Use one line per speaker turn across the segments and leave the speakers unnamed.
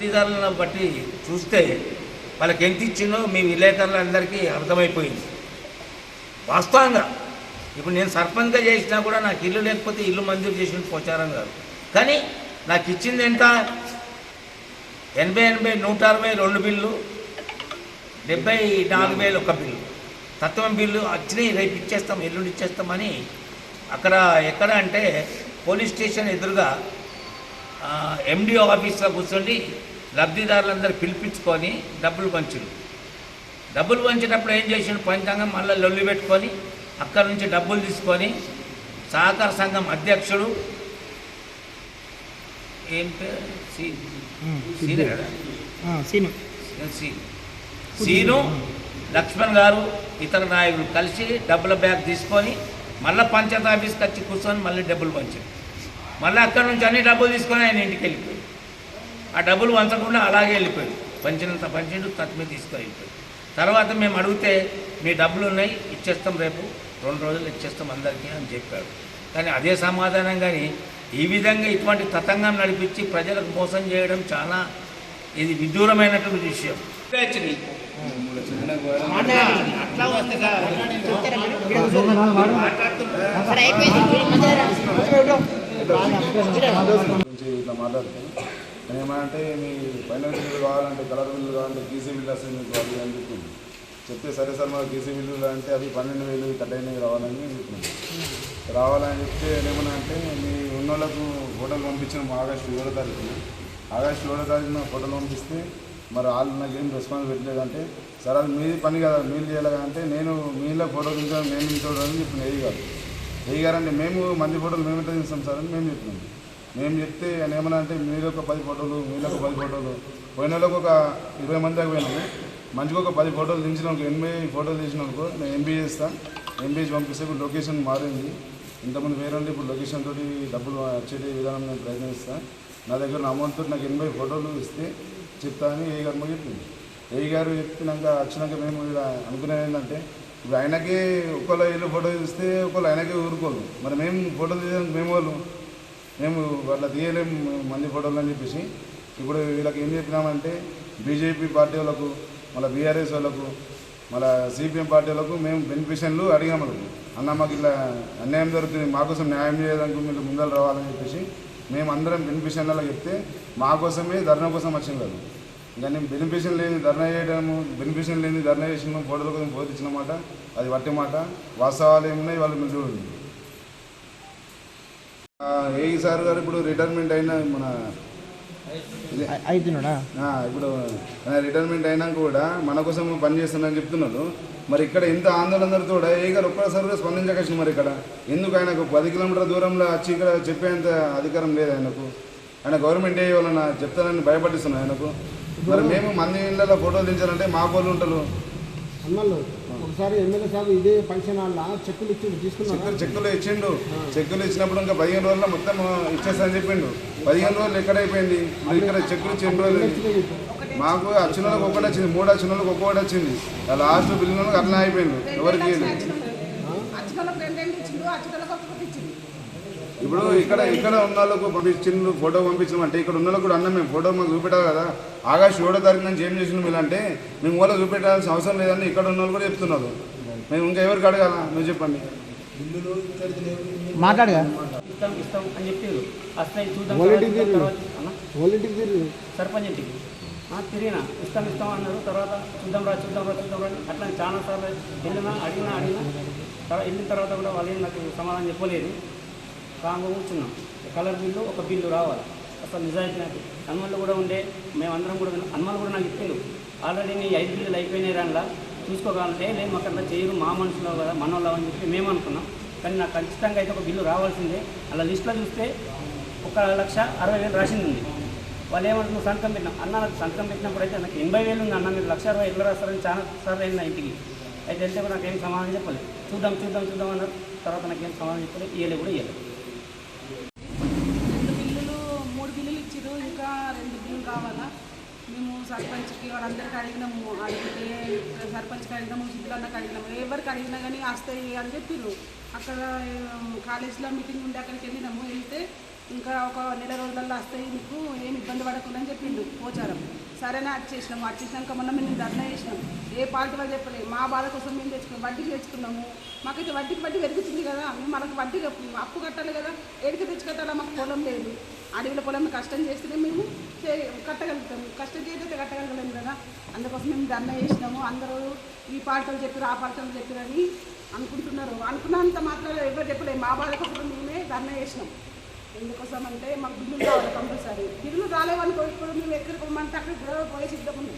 లబ్ధిదారులను బట్టి చూస్తే వాళ్ళకి ఎంత ఇచ్చిందో మీ విలేకరులందరికీ అర్థమైపోయింది. వాస్తవంగా ఇప్పుడు నేను సర్పంచ్గా చేసినా కూడా నాకు ఇల్లు లేకపోతే ఇల్లు మంజూరు చేసిన పోచారం కాదు కానీ నాకు ఇచ్చింది ఎంత? ఎనభై ఎనభై నూట అరవై రెండు బిల్లు డెబ్బై నాలుగు వేలు ఒక బిల్లు. తత్వం బిల్లు వచ్చినాయి రేపు ఇచ్చేస్తాం ఎల్లుండి ఇచ్చేస్తామని అక్కడ ఎక్కడ అంటే పోలీస్ స్టేషన్ ఎదురుగా ఎండిఓ ఆఫీస్లో కూర్చొని లబ్ధిదారులందరూ పిలిపించుకొని డబ్బులు పంచుడు డబ్బులు పంచేటప్పుడు ఏం చేసిండు? పంచాంగం మళ్ళీ లొల్లి పెట్టుకొని అక్కడ నుంచి డబ్బులు తీసుకొని సహకార సంఘం అధ్యక్షుడు ఏం పేరు? సీనే లక్ష్మణ్ గారు ఇతర నాయకులు కలిసి డబ్బుల బ్యాగ్ తీసుకొని మళ్ళీ పంచాయత్ ఆఫీస్కి వచ్చి కూర్చొని మళ్ళీ డబ్బులు పంచాడు మళ్ళీ అక్కడ నుంచి అన్ని డబ్బులు తీసుకొని ఆయన ఇంటికి వెళ్ళిపోయాడు ఆ డబ్బులు వంచకుండా అలాగే వెళ్ళిపోయాడు పంచినంత పంచిండు తత్మే తీసుకొని తర్వాత మేము అడిగితే మీ డబ్బులు ఉన్నాయి ఇచ్చేస్తాం రేపు రెండు రోజులు ఇచ్చేస్తాం అందరికీ అని చెప్పాడు. కానీ అదే సమాధానం కానీ ఈ విధంగా ఇటువంటి తతంగం నడిపించి ప్రజలకు మోసం చేయడం చాలా ఇది విదూరమైనటువంటి విషయం. వచ్చినాయి.
నేను ఏమంటే మీ ఫైనాన్స్ బిల్లు కావాలంటే కలర్ బిల్లు కావాలంటే కీసీ బిల్లు వస్తుంది మీకు అది అని చెప్పింది. చెప్తే సరే సార్ మాకు కీసీ బిల్లు అంటే అవి పన్నెండు వేలు కట్ అయినవి రావాలని చెప్పింది. రావాలని చెప్తే ఏమన్నా అంటే మీ ఉన్న వాళ్ళకు ఫోటోలు పంపించిన ఆగస్టు ఏడో తారీఖున. ఆగస్టు ఏడో తారీఖున ఫోటోలు పంపిస్తే మరి వాళ్ళు నాకు ఏం రెస్పాన్స్ పెట్టలేదంటే సార్ అది మీది పని కదా మీరు చేయాలి అంటే నేను మీలో ఫోటో దించాను నేను దించడం అని చెప్పిన ఏది కాదు ఏ గారంటే మేము మంది ఫోటోలు మేము ఎట్లా తీస్తాం సార్ అని మేము చెప్పినాం మేము చెప్తే ఆయన ఏమన్నా అంటే మీరు ఒక పది ఫోటోలు మీరు ఒక పది ఫోటోలు. పోయిన వాళ్ళకి ఒక ఇరవై మంది దాకా పోయినాము. మంచిగా ఒక పది ఫోటోలు దించినాం. ఎనభై ఫోటోలు తీసినానుకో నేను ఎంబీ చేస్తాను ఎంబీ పంపిస్తే ఇప్పుడు లొకేషన్ మారింది. ఇంతకుముందు వేరే వాళ్ళు ఇప్పుడు లొకేషన్ తోటి డబ్బులు వచ్చేటి విధానం నేను ప్రయత్నిస్తాను నా దగ్గర ఉన్న అమౌంట్ తోటి నాకు ఎనభై ఫోటోలు ఇస్తే చెప్తా అని ఏ గారు చెప్పింది ఏ గారు చెప్పినాక వచ్చినాక మేము ఇలా అనుకునేది ఏంటంటే ఇప్పుడు ఆయనకే ఒకళ్ళు ఇల్లు ఫోటో తీస్తే ఒకళ్ళు ఆయనకే ఊరుకోరు. మరి మేము ఫోటోలు తీయడానికి మేము వాళ్ళు మేము వాళ్ళ తీయలేము మంది ఫోటోలు అని చెప్పేసి ఇప్పుడు వీళ్ళకి ఏం చెప్పినామంటే బీజేపీ పార్టీ వాళ్ళకు మళ్ళీ బీఆర్ఎస్ వాళ్ళకు మళ్ళీ సిపిఎం పార్టీ వాళ్ళకు మేము బెనిఫిషన్లు అడిగాము అన్న మాకు ఇలా అన్యాయం జరుగుతుంది మాకోసం న్యాయం చేయడానికి మీరు ముందర రావాలని చెప్పేసి మేము అందరం బెనిఫిషన్లలో చెప్తే మా కోసమే ధర్నా కోసం వచ్చింది వాళ్ళు. కానీ బెనిఫిషన్ లేని ధర్నా చేయడము బెనిఫిషన్ లేని ధర్నా చేసిన ఫోటోల కోసం బోధించిన మాట అది వట్టి మాట. వాస్తవాలు ఏమున్నాయి వాళ్ళు మీరు చూడండి. ఏఈ సార్ గారు ఇప్పుడు రిటైర్మెంట్ అయిన మన
అవుతున్నాడా
ఆ, ఇప్పుడు రిటైర్మెంట్ అయినాక కూడా మన కోసం పని చేస్తున్నారని చెప్తున్నారు మరి ఇక్కడ ఇంత ఆందోళన జరుగుతూ కూడా ఏ గారు ఒక్కసారిగా స్పందించకచ్చు మరి ఇక్కడ? ఎందుకు ఆయనకు పది కిలోమీటర్ల దూరంలో వచ్చి ఇక్కడ చెప్పేంత అధికారం లేదు ఆయనకు? ఆయన గవర్నమెంట్ ఏ వలన చెప్తానని భయపడిస్తున్నారు ఆయనకు? మరి మేము మంది ఇళ్ళలో ఫోటోలు దించాలంటే మా పోలు ఉంటారు.
ఒకసారి ఎమ్మెల్యే సార్ ఇదే ఫంక్షన్ హాల్లో చెక్కులు ఇచ్చి తీసుకున్నారా?
చెక్కులు చెక్కులు ఇచ్చిండు. చెక్కులు ఇచ్చినప్పుడు ఇంకా పదిహేను రోజుల్లో మొత్తం ఇచ్చేస్తానని చెప్పిండు. పదిహేను రోజులు ఎక్కడైపోయింది ఇక్కడ చెక్కులు ఇచ్చి ఎన్ని రోజులు? మాకు వచ్చిన వాళ్ళకి ఒకటి వచ్చింది మూడు వచ్చిన వాళ్ళకి ఒక్కొక్కటి వచ్చింది. ఆ లాస్ట్ బిల్లు అట్లా అయిపోయింది ఎవరికి ఇప్పుడు ఇక్కడ ఇక్కడ ఉన్న వాళ్ళకు పంపించిండు ఫోటో పంపించడం అంటే ఇక్కడ ఉన్న వాళ్ళకు కూడా అన్న మేము ఫోటో మాకు చూపెట్టాలి కదా. ఆగస్టు ఏడో తారీఖు నుంచి ఏం చేసినాం ఇలా అంటే మేము కూడా చూపెట్టాల్సిన అవసరం లేదని ఇక్కడ ఉన్న వాళ్ళు కూడా చెప్తున్నారు. మేము ఇంకా ఎవరికి అడగాల? నువ్వు చెప్పండి.
మాట్లాడగా
సర్పంచ్ ఇంటికి ఆ, తిరిగినా. ఇస్తాం ఇస్తాం అన్నారు. తర్వాత చూద్దాం రా చూద్దాం రా చూద్దాం రా అట్లా చాలా సార్లు వెళ్ళినా అడిగినా అడిగినా. తర్వాత వెళ్ళిన తర్వాత కూడా వాళ్ళు నాకు సమాధానం చెప్పలేదు. కాంగో కూర్చున్నాం. కలర్ బిల్లు ఒక బిల్లు రావాలి. అసలు నిజాయితీ నాకు. హనుమన్లు కూడా ఉండే మేమందరం కూడా హనుమాన్ కూడా నాకు ఇచ్చిండు. ఆల్రెడీ నీ ఐదు బిల్లులు అయిపోయినాయి రాంగా చూసుకోగలంటే లేదు మాకు చేయరు మా మనుషులు కదా మనోళ్ళు అని చెప్పి మేము అనుకున్నాం. కానీ నాకు ఖచ్చితంగా అయితే ఒక బిల్లు రావాల్సిందే. అలా లిస్ట్లో చూస్తే ఒక లక్ష అరవై వేలు రాసింది ఉంది. వాళ్ళు ఏమంటున్నారు సంతకం పెట్టినాం అన్న నాకు సంతకం పెట్టినప్పుడు అయితే నాకు ఎనభై వేలు ఉంది అన్న మీరు లక్ష అరవై ఎట్లా రాస్తారని చాలా సార్ అయింది నా ఇంటికి. అయితే వెళ్తే నాకేం సమాధానం చెప్పలేదు. చూద్దాం చూద్దాం చూద్దాం అన్నారు. తర్వాత నాకేం సమాధానం చెప్పలేదు. ఇయ్యలే కూడా ఇయ్యలేదు
రెండు బిల్లులు మూడు బిల్లులు ఇచ్చిరు ఇంకా రెండు బిల్లులు కావాలా? మేము సర్పంచ్కి వాళ్ళందరికీ అడిగినాము అడిగితే సర్పంచ్కి అడిగినాము సిద్ధులన్నకి అడిగినాము. ఎవరికి అడిగినా కానీ వస్తాయి అని చెప్పిర్రు. అక్కడ కాలేజీలో మీటింగ్ ఉండే అక్కడికి వెళ్ళినాము. వెళ్తే ఇంకా ఒక నెల రోజులలో వస్తాయి నీకు ఏమి ఇబ్బంది పడకుండా అని చెప్పిండు పోచారం సరేనా అది చేసినాక మొన్న మేము ధర్నా చేసినాం. ఏ పార్టీ వాళ్ళు చెప్పలేదు మా బాధ కోసం మేము తెచ్చుకున్నాం వడ్డీకి తెచ్చుకున్నాము. మాకైతే వడ్డీకి వడ్డీ పెరుగుతుంది కదా. మేము మనకు వడ్డీ అప్పు కట్టాలి కదా. ఏడికి తెచ్చుకట్టాలా మాకు పొలం లేదు. అడవిలో పొలం కష్టం చేస్తేనే మేము చే కట్టగలుగుతాము. కష్టం చేస్తే కట్టగలగలేము కదా. అందుకోసం మేము ధర్నా చేసినాము. అందరూ ఈ పార్టీలు చెప్పారు ఆ పార్టీలు చెప్పారు అని అనుకుంటున్నారు. అనుకున్నంత మాత్రం ఎవరు చెప్పలేదు మా బాధ కోసం మేమే ధర్నా చేసినాం. ఎందుకోసం అంటే మాకు బిల్లులు కావాలి కంపల్సరీ బిల్లులు రాలేవనుకో ఇప్పుడు మేము ఎక్కడికి పోమంటే అక్కడికి కూడా పోయే సిద్ధం ఉంది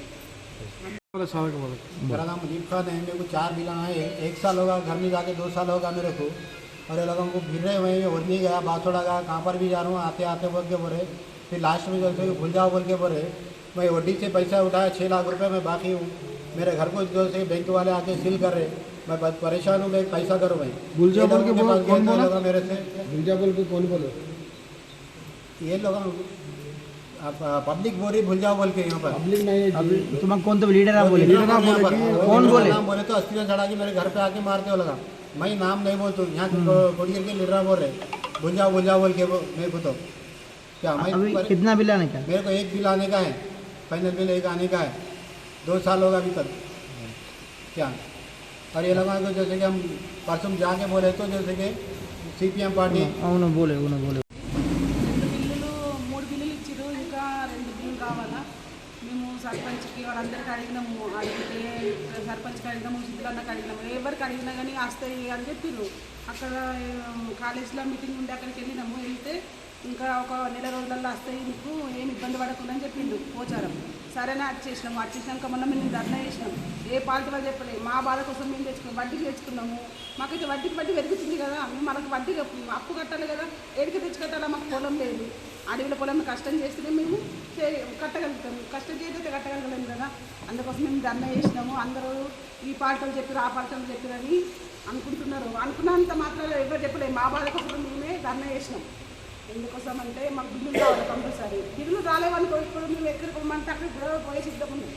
मेरा नाम मुजीब खान है मेरे को चार बिल आए हैं। एक साल होगा घर में जाके दो साल होगा मेरे को और ये लोगों को फिर रहे हुए हैं उड़नी गया बाछोड़ा गया कहाँ पर भी जा रहा हूँ आते आते बोल के बोले फिर लास्ट में जैसे कि भूल जाओ बोल के बोले मैं वड्डी से पैसा उठाया छः लाख रुपए मैं बाकी हूँ मेरे घर को जो से बैंक वाले आके सील कर रहे मैं बहुत परेशान हूँ मैं कैसा करूँ भाई भूल जाओ ये बोल के लोगों बोल- पास कौन गए थे बोला? लोग मेरे से भूल बोल के कौन बोले ये लोग आप पब्लिक रही भूल जाओ बोल के यहाँ पर।
पब्लिक नहीं तुम कौन तो लीडर है बोले?
लीडर नाम बोले?
कौन बोले?
नाम बोले तो अस्थियाँ चढ़ा के मेरे घर पे आके मारते हो लगा। मैं नाम नहीं बोल बोलता यहाँ गुड़ियल के हम्म। लीडर बोल रहे भूल जाओ भूल जाओ बोल के मेरे को तो। क्या मैं
कितना बिल आने का?
मेरे को एक बिल आने का है। फाइनल बिल एक आने का है। दो साल होगा अभी तक। क्या? और ये लगा को जैसे कि हम परसों जाके बोले तो जैसे कि सी पी एम पार्टी।
हाँ, हाँ, बोले
बोले। అందరికి అడిగినాము అడిగితే సర్పంచ్కి అడిగినాము సిద్ధులన్నకి అడిగినాము ఎవరికి అడిగినా కానీ వస్తాయి అని చెప్పిర్రు. అక్కడ కాలేజీలో మీటింగ్ ఉంటే అక్కడికి వెళ్ళినాము వెళ్తే ఇంకా ఒక నెల రోజులలో వస్తాయి నీకు ఏమి ఇబ్బంది పడకుండా అని చెప్పిండు పోచారం. సరేనా అటు చేసినాక మొన్న మేము ధర్నా చేసినాం. ఏ పార్టీ వాళ్ళు చెప్పలేదు మా బాధ కోసం మేము తెచ్చుకున్నాం వడ్డీకి తెచ్చుకున్నాము. మాకైతే వడ్డీకి వడ్డీ పెరుగుతుంది కదా మేము మనకు వడ్డీ అప్పు కట్టాలి కదా ఏడికి తెచ్చుకట్టాలా మాకు పొలం లేదు. అడవిలో పొలం కష్టం చేస్తేనే మేము చే కట్టగలుగుతాము. కష్టం చేస్తే కట్టగలగలేము కదా. అందుకోసం మేము ధర్నా చేసినాము. అందరూ ఈ పార్టీలు చెప్పారు ఆ పార్టీలు చెప్పారని అనుకుంటున్నారు. అనుకున్నంత మాత్రం ఎవరు చెప్పలేదు మా బాధ కోసం మేమే ధర్నా చేసినాం. ఎందుకోసం అంటే మాకు బిల్లులు రావాలి కంపల్సరీ. బిల్లులు రాలేవనుకో ఇప్పుడు మేము ఎక్కడికి పోమంటే అక్కడికి గొడవ పోయే సిద్ధం ఉంది.